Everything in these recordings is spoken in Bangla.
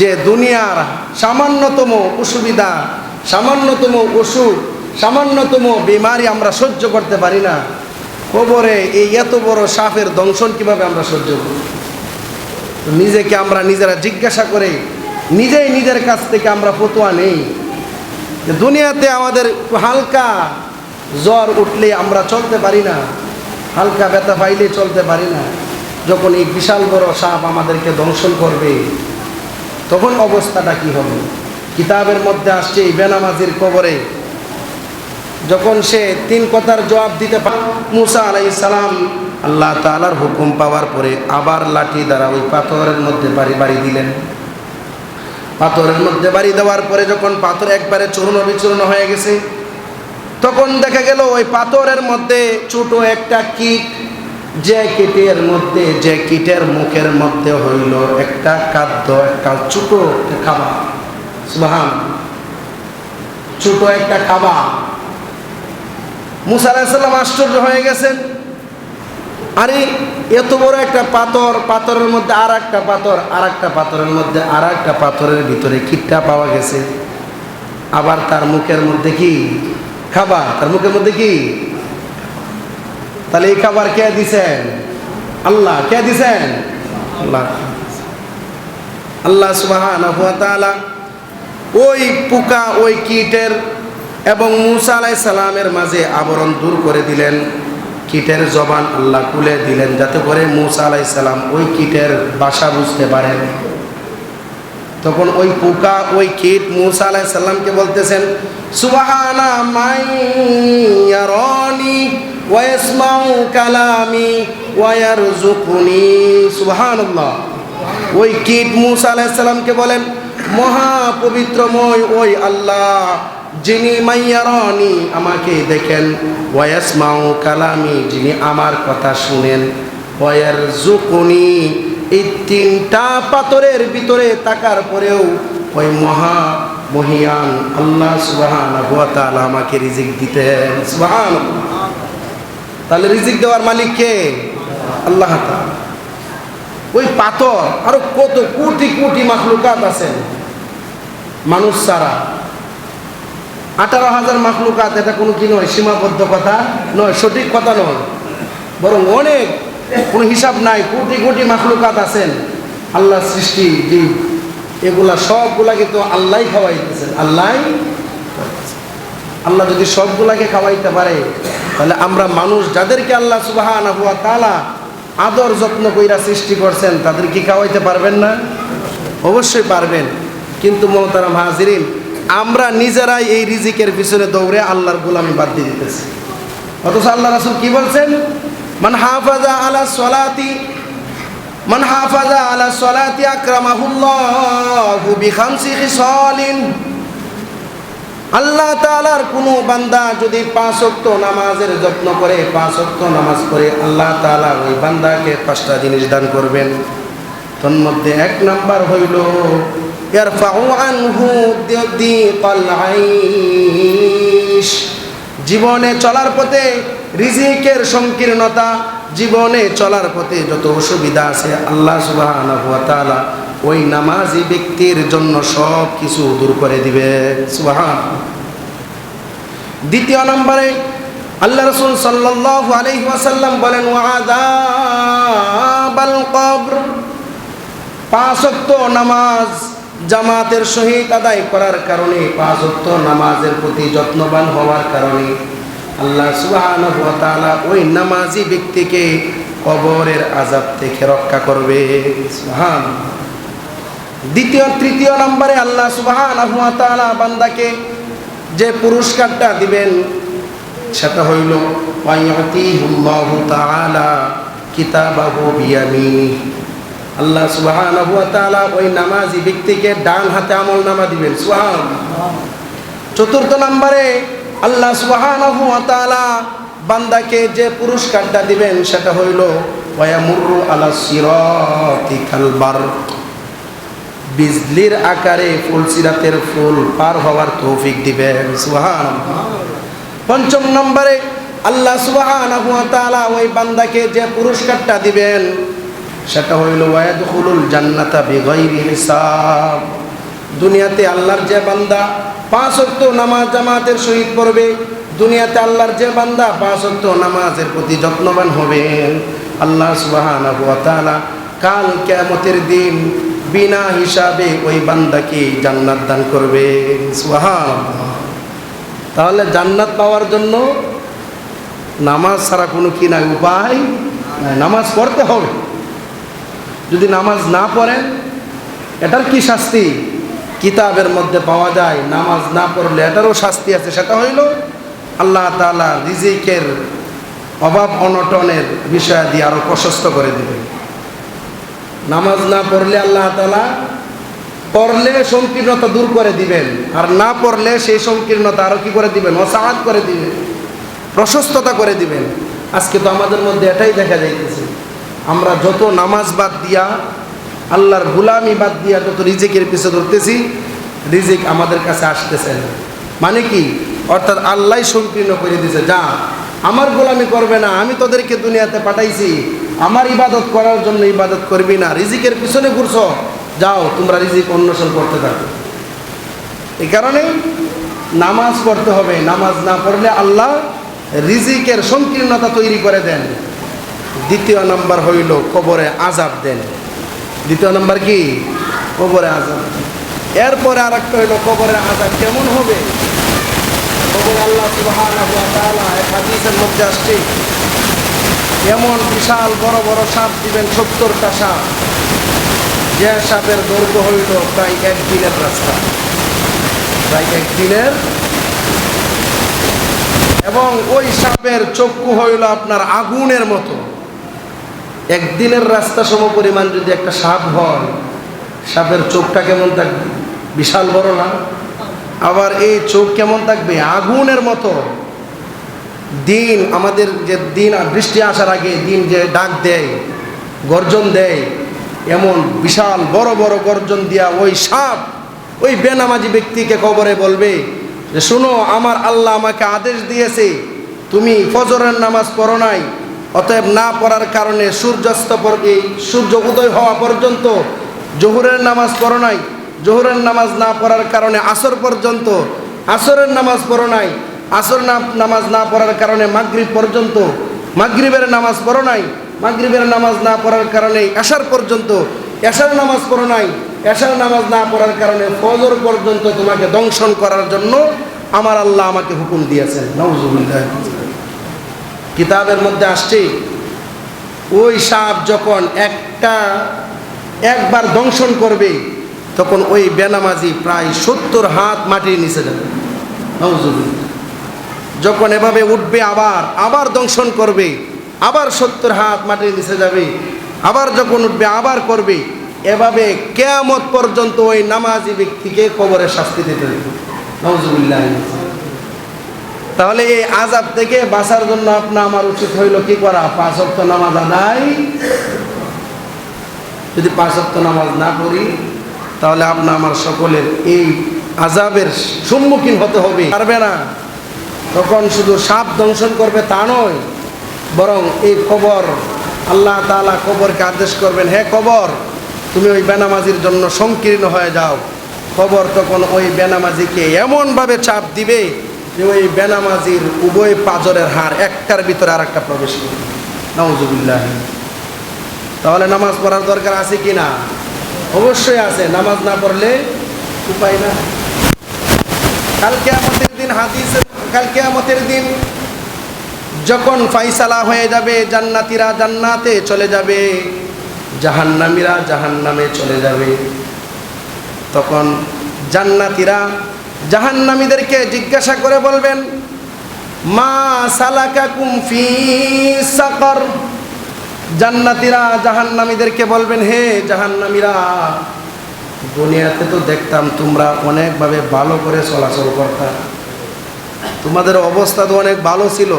যে দুনিয়ার সামান্যতম অসুবিধা, সামান্যতম অসুখ, সামান্যতম বিমারি আমরা সহ্য করতে পারি না। কবরে এই এত বড় সাপের দংশন কীভাবে আমরা সহ্য করি? নিজেকে আমরা নিজেরা জিজ্ঞাসা করে নিজেই নিজের কাছ থেকে আমরা ফতোয়া নেই। দুনিয়াতে আমাদের হালকা জ্বর উঠলে আমরা চলতে পারি না, হালকা ব্যথা পাইলে চলতে পারি না। যখন এই বিশাল বড় সাপ আমাদেরকে দংশন করবে তখন অবস্থাটা কি হবে? কিতাবের মধ্যে আসছে এই বেনামাজির কবরে। যখন সে তিন কথার জবাব দিতে পারে, মুসা আলাই সালাম আল্লাহ তালার হুকুম পাওয়ার পরে আবার লাঠি দ্বারা ওই পাথরের মধ্যে বাড়ি বাড়ি দিলেন। পাথরের মধ্যে বাড়ি দেওয়ার পরে যখন পাথর একবারে চূর্ণ বিচূর্ণ হয়ে গেছে, তখন দেখা গেল ওই পাথরের মধ্যে ছোট একটা কীট যে কীটের মধ্যে যে কীটের মুখের মধ্যে হইল একটা খাদ্য, একটা ছোট একটা খাবার। সুবাহান। ছোট একটা খাবার। মুসা আলাহিসাল্লাম আশ্চর্য হয়ে গেছেন। আরে, এত বড় একটা পাথর, পাথরের মধ্যে আর একটা পাথর আর একটা পাথরের মধ্যে আর একটা পাথরের ভিতরে কিটটা পাওয়া গেছে। আবার তার মুখের মধ্যে কি? খাবার। তার মুখের মধ্যে কি? তাহলে এই খাবার কে দিছেন? আল্লাহ, কে দিছেন? আল্লাহ। আল্লাহ সুবাহান ওই পোকা, ওই কীটের এবং মুসা আলাই সালামের মাঝে আবরণ দূর করে দিলেন। কীটের জবান আল্লাহ খুলে দিলেন যাতে করে মুসা আলাই সালাম ওই কীটের বাসা বুঝতে পারেন। তখন ওই পোকা, ওই কীট মুসা আলাই সাল্লামকে বলতেছেন, সুবাহানা মাইয়ারনি ওয়াসমাউ কালামি ওয়ারজুকুনি সুবহানাল্লাহ। ওই কীট মুসা আলাইহিস সালামকে বলেন মহা পবিত্রময় ওই আল্লাহ যিনি মাইয়ারনি আমাকে দেখেন। ওয়াসমাউ কালামি যিনি আমার কথা শুনেন। ওয়ার জুকুনি এই তিনটা পাথরের ভিতরে তাকার পরেও ওই মহা মহিয়ান আল্লাহ তাআলা আমাকে রিজিক দিতেন। সুবহানাল্লাহ। তাহলে রিজিক দেওয়ার মালিক কে? আল্লাহ ওই পাথর, আরও কত কোটি কোটি মাখলুকাত আছেন। মানুষ ছাড়া। আঠারো হাজার মাখলুকাত, এটা কোনো কি নয় সীমাবদ্ধ কথা নয়, সঠিক কথা নয়। বরং অনেক, কোনো হিসাব নাই, কোটি কোটি মাখলুকাত আছেন। আল্লাহ সৃষ্টি জীব এগুলা সবগুলা কিন্তু আল্লাহ খাওয়াইতেছেন আল্লাহ আল্লাহ যদি সবগুলাকে খাওয়াইতে পারে, তাহলে আমরা মানুষ যাদেরকে আল্লাহ সুবাহান হুয়া তালা আদর যত্ন কইরা সৃষ্টি করছেন, তাদের কি খাওয়াইতে পারবেন না? অবশ্যই পারবেন। কিন্তু মহতারাম হাজিরিন, আমরা নিজেরাই এই রিজিকের পিছনে দৌড়ে আল্লাহর গোলামি বাদ দিয়ে দিতেছি। অথচ আল্লাহ রাসুল কি বলছেন? মান হাফাজা আলা সলাতি, মান হাফাজা আলা সলাতি আকরামাহুল্লাহু বিখামসি খিসালিন। আল্লাহ তালার কোনো বান্দা যদি পাঁচ ওয়াক্ত নামাজের যত্ন করে, পাঁচ ওয়াক্ত নামাজ পড়ে, আল্লাহ তাআলা ওই বান্দাকে পাঁচটা জিনিস দান করবেন। তন্মধ্যে এক নাম্বার হইল জীবনে চলার পথে রিজিকের সংকীর্ণতা, জীবনে চলার পথে যত অসুবিধা আছে, আল্লাহ তাআলা ওই নামাজি ব্যক্তির জন্য সব কিছু দূর করে দিবে। সুবহান দ্বিতীয় নম্বরে আল্লাহ রসুল আলাইহি ওয়াসাল্লাম বলেন ওয়াদাবাল কবর। পাঁচ ওয়াক্ত নামাজ জামাতের সহিত আদায় করার কারণে, পাঁচ ওয়াক্ত নামাজের প্রতি যত্নবান হওয়ার কারণে আল্লাহ সুবহানাহু ওয়া তাআলা ওই নামাজি ব্যক্তিকে কবরের আজাব থেকে রক্ষা করবে। সুবহান দ্বিতীয়, তৃতীয় নম্বরে আল্লাহ ওয়া বান্দাকে যে পুরস্কারটা দিবেন, সেটা হইল আল্লাহ ওয়া ওই নামাজি ব্যক্তিকে ডান হাতে আমল নামা দিবেন সুহান চতুর্থ নম্বরে আল্লাহ তাআলা বান্দাকে যে পুরস্কারটা দিবেন, সেটা হইল আলা সিরাতি কালবার বিজলির আকারে ফুল সিরাতের ফুল পার হওয়ার তৌফিক দিবেন সুবহান পঞ্চম নম্বরে আল্লাহ সুবহানাহু ওয়া ওই বান্দাকে যে পুরস্কারটা দিবেন, সেটা হইল ওয়াদুল জান্নাতা বেগৈরি হিসাব। দুনিয়াতে আল্লাহর যে বান্দা পাঁচ অক্ত নামাজ জামাতের সহিত পড়বে, দুনিয়াতে আল্লাহর যে বান্দা পাঁচ অক্ত নামাজের প্রতি যত্নবান হবেন আল্লাহ তাআলা কাল কেমতের দিন বিনা হিসাবে ওই বান্দাকে জান্নাত দান করবে। তাহলে জান্নাত পাওয়ার জন্য নামাজ ছাড়া কোনো কি নাই, উপায় নামাজ পড়তে হবে। যদি নামাজ না পড়েন, এটার কি শাস্তি? কিতাবের মধ্যে পাওয়া যায়, নামাজ না পড়লে এটারও শাস্তি আছে। সেটা হইল আল্লাহ তালা রিজিকের অভাব অনটনের বিষয় দিয়ে আরও প্রশস্ত করে দেবে নামাজ না পড়লে আল্লাহ তাআলা পড়লে সংকীর্ণতা দূর করে দিবেন। আর না পড়লে সেই সংকীর্ণতা আরও কি করে দিবেন? অসাহাত করে দিবেন। প্রশস্ততা করে দিবেন। আজকে তো আমাদের মধ্যে এটাই দেখা যাইতেছে। আমরা যত নামাজ বাদ দিয়া, আল্লাহর গুলামি বাদ দিয়া যত রিজিকের পিছে ধরতেছি, রিজিক আমাদের কাছে আসতেছে না। মানে কি? অর্থাৎ আল্লাহ সংকীর্ণ করে দিছে যা, আমার গোলামি করবে না, আমি তোদেরকে দুনিয়াতে পাঠাইছি। আমার ইবাদত করার জন্য ইবাদত করবি না, রিজিকের পিছনে ঘুরছ, যাও, তোমরা রিজিক অন্বেষণ করতে থাকো। এই কারণে নামাজ পড়তে হবে, নামাজ না পড়লে আল্লাহ রিজিকের সংকীর্ণতা তৈরি করে দেন। দ্বিতীয় নাম্বার হইল কবরে আজাব দেন। দ্বিতীয় নাম্বার কি? কবরে আজাব এরপরে আর একটা হইল কবরের আজাব কেমন হবে? কবরে আল্লাহ ওয়া এক হাদিসের মধ্যে আসছে এমন বিশাল বড় বড় সাপ দিবেন সত্তরটা সাপ। যে সাপের দৈর্ঘ্য হইল প্রায় একদিনের রাস্তা। প্রায় একদিনের এবং ওই সাপের চক্ষু হইল আপনার আগুনের মতো। একদিনের রাস্তা সম পরিমাণ যদি একটা সাপ হয়, সাপের চোখটা কেমন থাকবে? বিশাল বড় না? আবার এই চোখ কেমন থাকবে? আগুনের মতো। দিন, আমাদের যে দিন বৃষ্টি আসার আগে দিন যে ডাক দেয়, গর্জন দেয়, এমন বিশাল বড় বড় গর্জন দিয়া ওই সাপ, ওই বেনামাজি ব্যক্তিকে কবরে বলবে যে, শুনো, আমার আল্লাহ আমাকে আদেশ দিয়েছে, তুমি ফজরের নামাজ পড়ো নাই, অতএব না পড়ার কারণে সূর্যাস্ত এই সূর্য উদয় হওয়া পর্যন্ত জহুরের নামাজ পড়ো নাই, জহুরের নামাজ না পড়ার কারণে আসর পর্যন্ত আসরের নামাজ পড়ো নাই আসর না নামাজ না পড়ার কারণে মাগরিব পর্যন্ত, মাগরিবের নামাজ পড়ো নাই, মাগরিবের নামাজ না পড়ার কারণে এশার পর্যন্ত, এশার নামাজ পড়ো নাই, এশার নামাজ না পড়ার কারণে ফজর পর্যন্ত তোমাকে দংশন করার জন্য আমার আল্লাহ আমাকে হুকুম দিয়েছেন। নওজুবিল্লাহ কিতাবের মধ্যে আসছে, ওই সাপ যখন একটা, একবার দংশন করবে, তখন ওই বেনামাজি প্রায় সত্তর হাত মাটির নিচে যাবে। নওজুবিল্লাহ যখন এভাবে উঠবে, আবার আবার দংশন করবে, আবার সত্তর হাত মাটির নিচে যাবে, আবার যখন উঠবে, আবার করবে, এভাবে কেয়ামত পর্যন্ত ওই নামাজি ব্যক্তিকে কবরে শাস্তি দিতে তাহলে এই আজাব থেকে বাঁচার জন্য আপনার আমার উচিত হইল কি করা? পাঁচ অক্ত নামাজ আদায়। যদি পাঁচ অক্ত নামাজ না পড়ি তাহলে আপনার আমার সকলের এই আজাবের সম্মুখীন হতে হবে। পারবে না। তখন শুধু সাপ দংশন করবে তা নয়, বরং এই কবর আল্লাহ তাআলা কবরকে আদেশ করবেন, হে কবর, তুমি ওই বেনামাজির জন্য সংকীর্ণ হয়ে যাও। কবর তখন ওই বেনামাজিকে এমনভাবে চাপ দিবে যে ওই বেনামাজির উভয় পাজরের হার একটার ভিতরে আর একটা প্রবেশ করবে। নওজুবিল্লাহ তাহলে নামাজ পড়ার দরকার আছে কি না? অবশ্যই আছে, নামাজ না পড়লে উপায় না কালকে আমাদের দিন হাদিস কালকে আমাদের দিন যখন ফাইসালা হয়ে যাবে, জান্নাতিরা জান্নাতে চলে যাবে, জাহান্নামীরা জাহান্নামে চলে যাবে। তখন জান্নাতিরা জাহান্নামীদেরকে জিজ্ঞাসা করে বলবেন, মা সালাকা কুমফি সাকর? জান্নাতিরা জাহান্নামীদেরকে বলবেন, হে জাহান্নামীরা, দুনিয়াতে তো দেখতাম তোমরা অনেকভাবে ভালো করে চলাচল করতা। তোমাদের অবস্থা তো অনেক ভালো ছিল।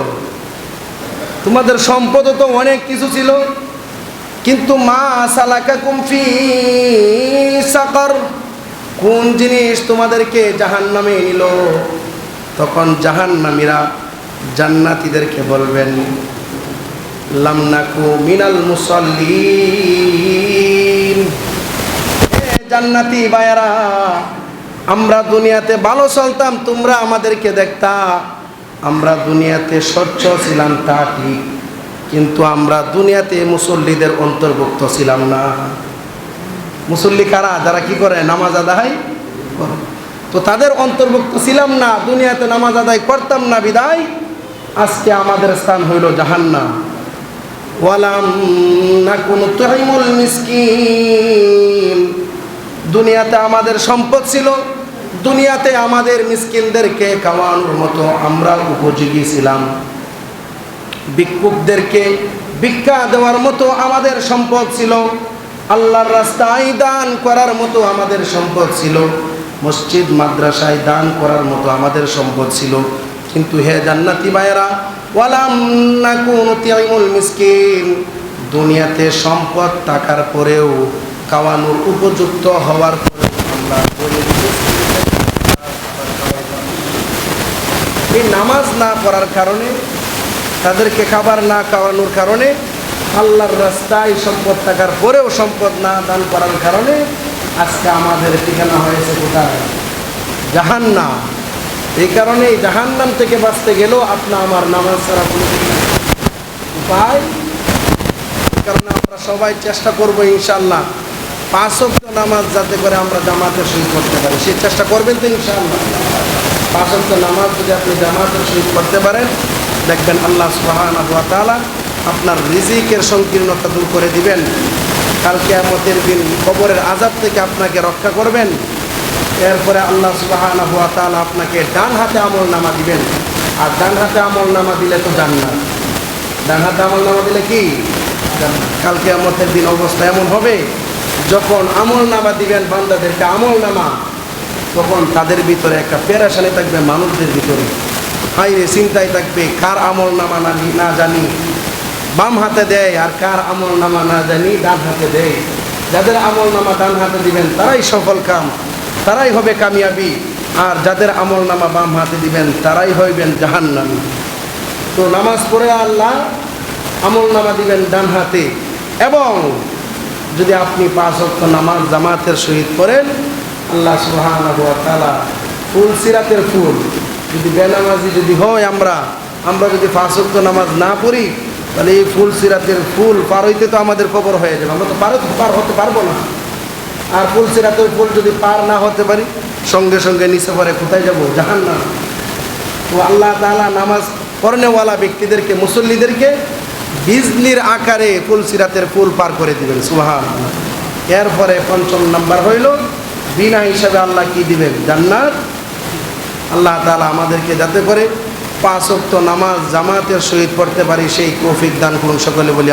তোমাদের সম্পদও তো অনেক কিছু ছিল। কিন্তু মা সালাকা কুমফি সাকর, কোন জিনিস তোমাদেরকে জাহান নামে নিল? তখন জাহান্নামীরা জান্নাতীদেরকে বলবেন, লাম নাকু মিনাল মুসাল্লিন। এ জান্নাতি বায়ারা আমরা দুনিয়াতে ভালো চলতাম, তোমরা আমাদেরকে দেখতা। আমরা দুনিয়াতে স্বচ্ছ ছিলাম, তা ঠিক। কিন্তু আমরা দুনিয়াতে মুসল্লিদের অন্তর্ভুক্ত ছিলাম না। মুসল্লি কারা? যারা কি করে? নামাজ আদায় করে। তো তাদের অন্তর্ভুক্ত ছিলাম না, দুনিয়াতে নামাজ আদায় করতাম না, বিদায়। আজকে আমাদের স্থান হইল জাহান্নাম। ওয়ালাম না কোনো তুহিমুল মিসকিন। দুনিয়াতে আমাদের সম্পদ ছিল দুনিয়াতে আমাদের মিসকিনদেরকে খাওয়ানোর মতো আমরা উপযোগী ছিলাম। ভিক্ষুকদেরকে ভিক্ষা দেওয়ার মতো আমাদের সম্পদ ছিল। আল্লাহর রাস্তায় দান করার মতো আমাদের সম্পদ ছিল। মসজিদ, মাদ্রাসায় দান করার মতো আমাদের সম্পদ ছিল। কিন্তু হে জান্নাতি ভাইয়েরা, ওয়ালাম নাকুন তিআইমুল মিসকিন। দুনিয়াতে সম্পদ থাকার পরেও খাওয়ানোর উপযুক্ত হওয়ার পরেও আমরা এই নামাজ না পড়ার কারণে, তাদেরকে খাবার না খাওয়ানোর কারণে, আল্লাহর রাস্তায় সম্পদ থাকার পরেও সম্পদ না দান করার কারণে আজকে আমাদের ঠিকানা হয়েছে কোথায়? জাহান্নাম। এই কারণে এই জাহান্নাম থেকে বাঁচতে গেলেও আপনা আমার নামাজ ছাড়া কোনো উপায় কারণে আমরা সবাই চেষ্টা করব ইনশাল্লাহ পাঁচ নামাজ যাতে করে আমরা জামাতে শুরু করতে পারি। সেই চেষ্টা করবেন তো ইনশাল্লাহ পাঁচ নামাজ যদি আপনি জামাতের সহিত করতে পারেন, দেখবেন আল্লাহ সুবহানাহু ওয়া তাআলা আপনার রিজিকের সংকীর্ণতা দূর করে দিবেন। কালকে আমাদের দিন কবরের আজাব থেকে আপনাকে রক্ষা করবেন। এরপরে আল্লাহ সুবহানাহু ওয়া তাআলা আপনাকে ডান হাতে আমল নামা দিবেন। আর ডান হাতে আমল নামা দিলে তো জান্নাত। ডান হাতে আমল নামা দিলে কি? কালকে আমাদের দিন অবস্থা এমন হবে, যখন আমল নামা দিবেন বান্দাদেরকে আমল নামা তখন তাদের ভিতরে একটা পেরাশানি থাকবে, মানুষদের ভিতরে। হাই রে চিন্তায় থাকবে, কার আমল নামা না না জানি। বাম হাতে দেয় আর কার আমল নামা না জানি, ডান হাতে দেয়। যাদের আমল নামা ডান হাতে দিবেন, তারাই সফল কাম, তারাই হবে কামিয়াবি। আর যাদের আমল নামা বাম হাতে দিবেন, তারাই হইবেন জাহান্নামী। তো নামাজ পড়ে আল্লাহ আমল নামা দিবেন ডান হাতে। এবং যদি আপনি পাঁচ অক্ট নামাজ জামাতের সহিত করেন আল্লাহ তাআলা ফুল সিরাতের ফুল। যদি বেনামাজি যদি হয় আমরা আমরা যদি অক্ট নামাজ না পড়ি, তাহলে এই ফুল সিরাতের ফুল পার হইতে তো আমাদের কবর হয়ে যাবে। আমরা তো পার পার হতে পারব না। আর ফুল সিরাতের ফুল যদি পার না হতে পারি, সঙ্গে সঙ্গে নিচে পরে কোথায় যাব? জাহান্নাম। তো আল্লাহ তাআলা নামাজ পড়নেওয়ালা ব্যক্তিদেরকে, মুসল্লিদেরকে বিজলির আকারে ফুল সিরাতের ফুল পার করে দিবেন সুহান এরপরে পঞ্চম নাম্বার হইল বিনা হিসাবে আল্লাহ কি দিবেন জান্নাত আল্লাহ তালা আমাদেরকে যাতে করে পাঁচ অক্ত নামাজ জামাতের সহিত পড়তে পারি, সেই কৌফিক দান করুন সকলে বলি।